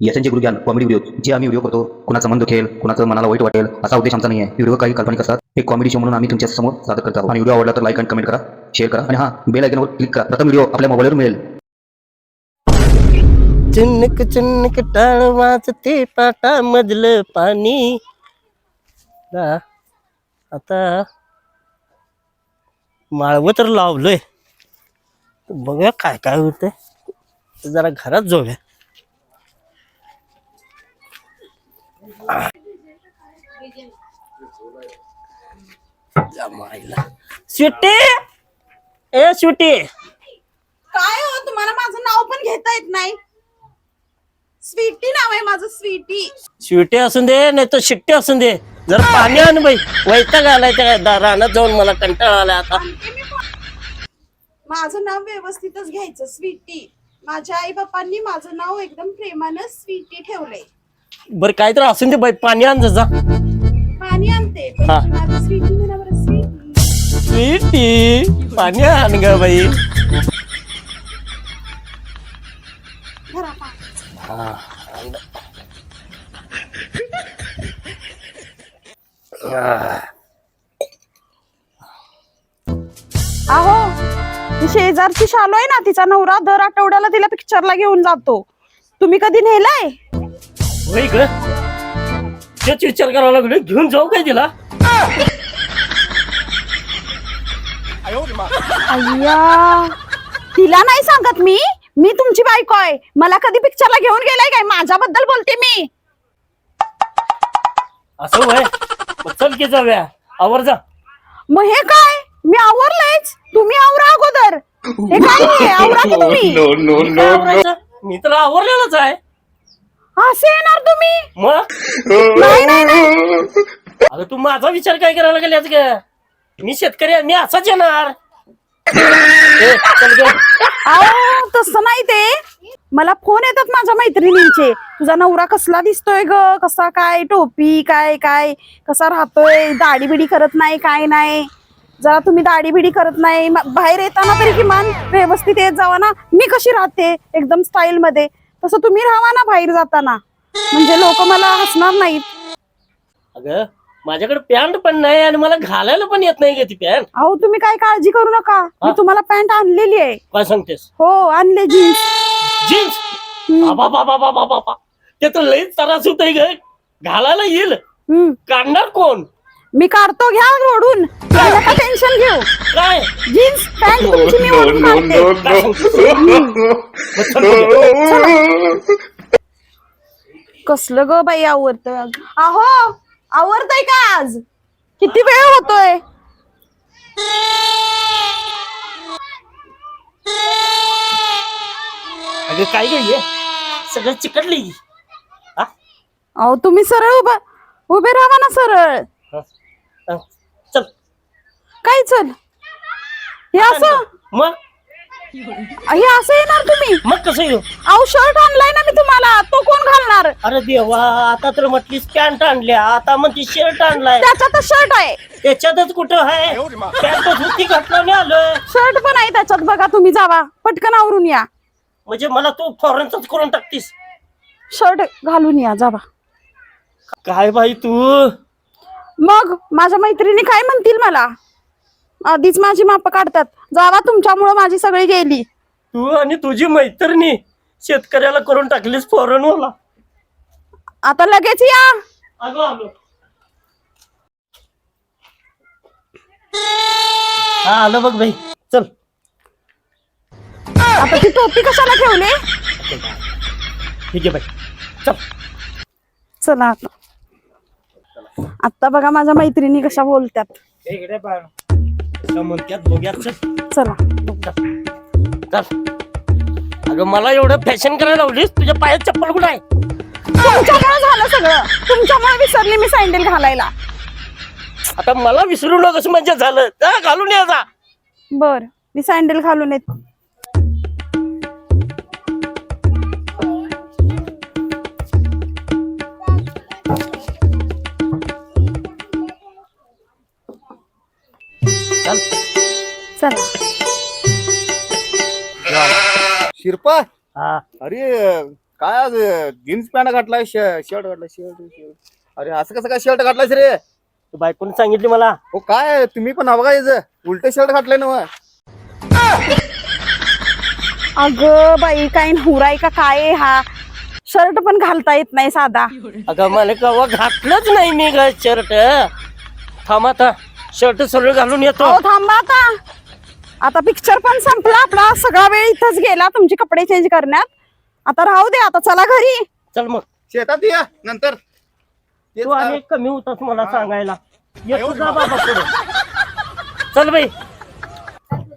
याचे गुरुज्ञान comedy video जे आम्ही व्हिडिओ करतो कुणाचा मन दुखेल कुणाचं मनाला वाईट वाटेल असा उद्देश आमचा नाही आहे व्हिडिओ काही काल्पनिक असतात. एक कॉमेडी शो म्हणून आम्ही तुमच्यासमोर सादर करत आहोत. आणि व्हिडिओ आवडला तर लाईक आणि कमेंट करा शेअर करा. आणि हा बेल आयकनवर क्लिक करा. प्रथम व्हिडिओ आपल्या मोबाईलवर मिळेल. चिन्नक चिन्नक टाळ वाजते पाटा मधलं पाणी आता माळवं तर लावलंय. बघा काय काय होतंय. जरा घरात जाऊया. स्वीटी? ए स्वीटी. काय हो तुम्हाला माझं नाव पण घेता येत नाही. स्वीटी नाव आहे माझं स्वीटी. शिवटे असून दे नाही तर शिट्टे असून दे. जर पाणी आण बाई. वैताग आलाय त्या दा- रानात जाऊन मला कंटाळा आलाय आता. माझं नाव व्यवस्थितच घ्यायचं स्वीटी. माझ्या आई बापांनी माझं नाव एकदम प्रेमानं स्वीटी ठेवलंय. बर काय तर असून दे बाई पाणी आण जा पाणी आणते पण हा. माझं स्वीटी म्हणा बरं स्वीटी स्वीटी पाणी आण ग बाई. पाणी. अहो ती शेजारची शालू आहे ना तिचा नवरा दर आठवड्याला तिला पिक्चरला घेऊन जातो. तुम्ही कधी नेलाय? होय ग तेच विचार करावा लागलो. घेऊन जाऊ काय तिला? अय्या तिला नाही सांगत मी. मी तुमची बायको आहे. मला कधी पिक्चरला घेऊन गेलाय काय? माझ्याबद्दल बोलते मी. असं वय मग चल की जाऊया. आवर जा. मग हे काय? मी आवरलंयच. तुम्ही आवरा अगोदर. हे काय नाहीये, आवरा की तुम्ही? आवरायचं? मी तर आवरलेलाच आहे. असे येणार तुम्ही? मग? नाही नाही नाही. अगं तू माझा विचार काय करायला गेल्यास ग? मी शेतकरी आहे, मी असाच येणार. ए, चल ग. अहो तसं नाही ते. मला फोन येतात माझ्या मैत्रिणींचे. तुझा नवरा कसला दिसतोय ग? कसा काय? टोपी काय काय? कसा राहतोय? दाढी बिडी करत नाही काय नाही? जरा तुम्ही दाढी बिडी करत नाही. म- बाहेर येताना तरी किमान व्यवस्थित येत जावा ना. मी कशी राहते? एकदम स्टाईल मध्ये. तसं तुम्ही राहा ना बाहेर जाताना. म्हणजे लोक मला हसणार नाहीत. अगं माझ्याकडे पॅन्ट पण नाही आणि मला घालायला पण येत नाही ग ती पॅन्ट. अहो तुम्ही काय काळजी करू नका. मी? तुम्हाला पॅन्ट आणलेली आहे. काय सांगतेस? हो आणले जीन्स. जीन्स? बाबा बाबा बाबा बाबा. ते तर लईच त्रास होत ग. घालायला येईल. हम्म. काढणार कोण? मी काढतो घ्या ओढून. नका टेन्शन घेऊ? काय? जीन्स पॅन्ट तुमची मी ओढून काढते. कसलं ग बाई आवरत अहो आवरतय का आज? किती वेळ होतोय? अगं काय ग सगळं चिकटली हा? अहो तुम्ही सरळ उभा उभे राहा ना सरळ. हा. चल. काय चल? हे असं? मग? हे असं येणार तुम्ही? मग कसं येऊ? अहो शर्ट आणलाय ना मी तुम्हाला. तो कोण घालणार? अरे देवा आता तर म्हटलीस पॅन्ट आणल्या. आता म्हणती शर्ट आणलाय. त्याच्यातच शर्ट आहे. त्याच्यातच कुठं आहे? पॅन्ट होती घातलं नाही आलं शर्ट पण आहे त्याच्यात. बघा तुम्ही जावा. पटकन आवरून या. म्हणजे मला तू फॉरेनच करून टाकतीस. शर्ट घालून या. जावा. काय बाई तू? मग माझ्या मैत्रिणी काय म्हणतील मला? आधीच माझी माप काढतात. जावा तुमच्यामुळं माझी सगळी गेली. तू आणि तुझी मैत्रिणी शेतकऱ्याला करून टाकलीस फॉरेन मला आता लगेच या. आलो आलो. हा आलो बघ बाई. चल. आता ती टोपी कशाला ठेवली? ठीक आहे बाई. चल. चला आता. आता बघा माझ्या मैत्रिणी कशा चला चल. अगं मला एवढं फॅशन करायला लावलीस तुझ्या पायात चप्पल कुठं आहे? तुमच्यामुळे झालं सगळं. तुमच्यामुळे विसरली मी सँडल घालायला. आता मला विसरू नकोस म्हणजे झालं. जा घालून या जा. बर मी सँडल घालून येत. शिरपा. हा. अरे काय आज जीन्स पॅन्ट घातलाय शर्ट घातलाय शर्ट अरे असं कसं काय शर्ट घातलायस रे? तू बायकोने सांगितली मला. हो काय? तुम्ही पण हवं काय उलट शर्ट घातलंय ना अगं बाई काय हुराय का काय हा? शर्ट पण घालता येत नाही साधा. अगं मला कवा घातलंच नाही मी शर्ट. थांब आता शर्ट सरळ घालून येतो. थांबा आता. आता पिक्चर पण संपला. आपला सगळा वेळ इथंच गेला. तुमचे कपडे चेंज करण्यात. आता राहू दे आता चला घरी. चल मग. शेतात या नंतर. तेच तू आणि कमी होतास मला सांगायला. येतो जा बाबा. पुढे. चल बाई.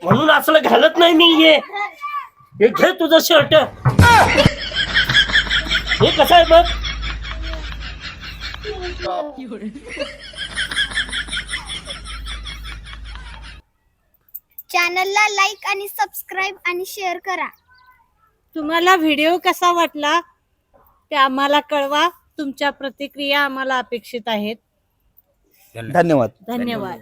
म्हणून असलं घालत नाही मी ये. हे घे तुझं शर्ट हे कसं आहे बघ? चॅनलला लाईक आणि सबस्क्राईब आणि शेअर करा. तुम्हाला व्हिडिओ कसा वाटला ते आम्हाला कळवा. तुमच्या प्रतिक्रिया आम्हाला अपेक्षित आहेत. धन्यवाद. धन्यवाद.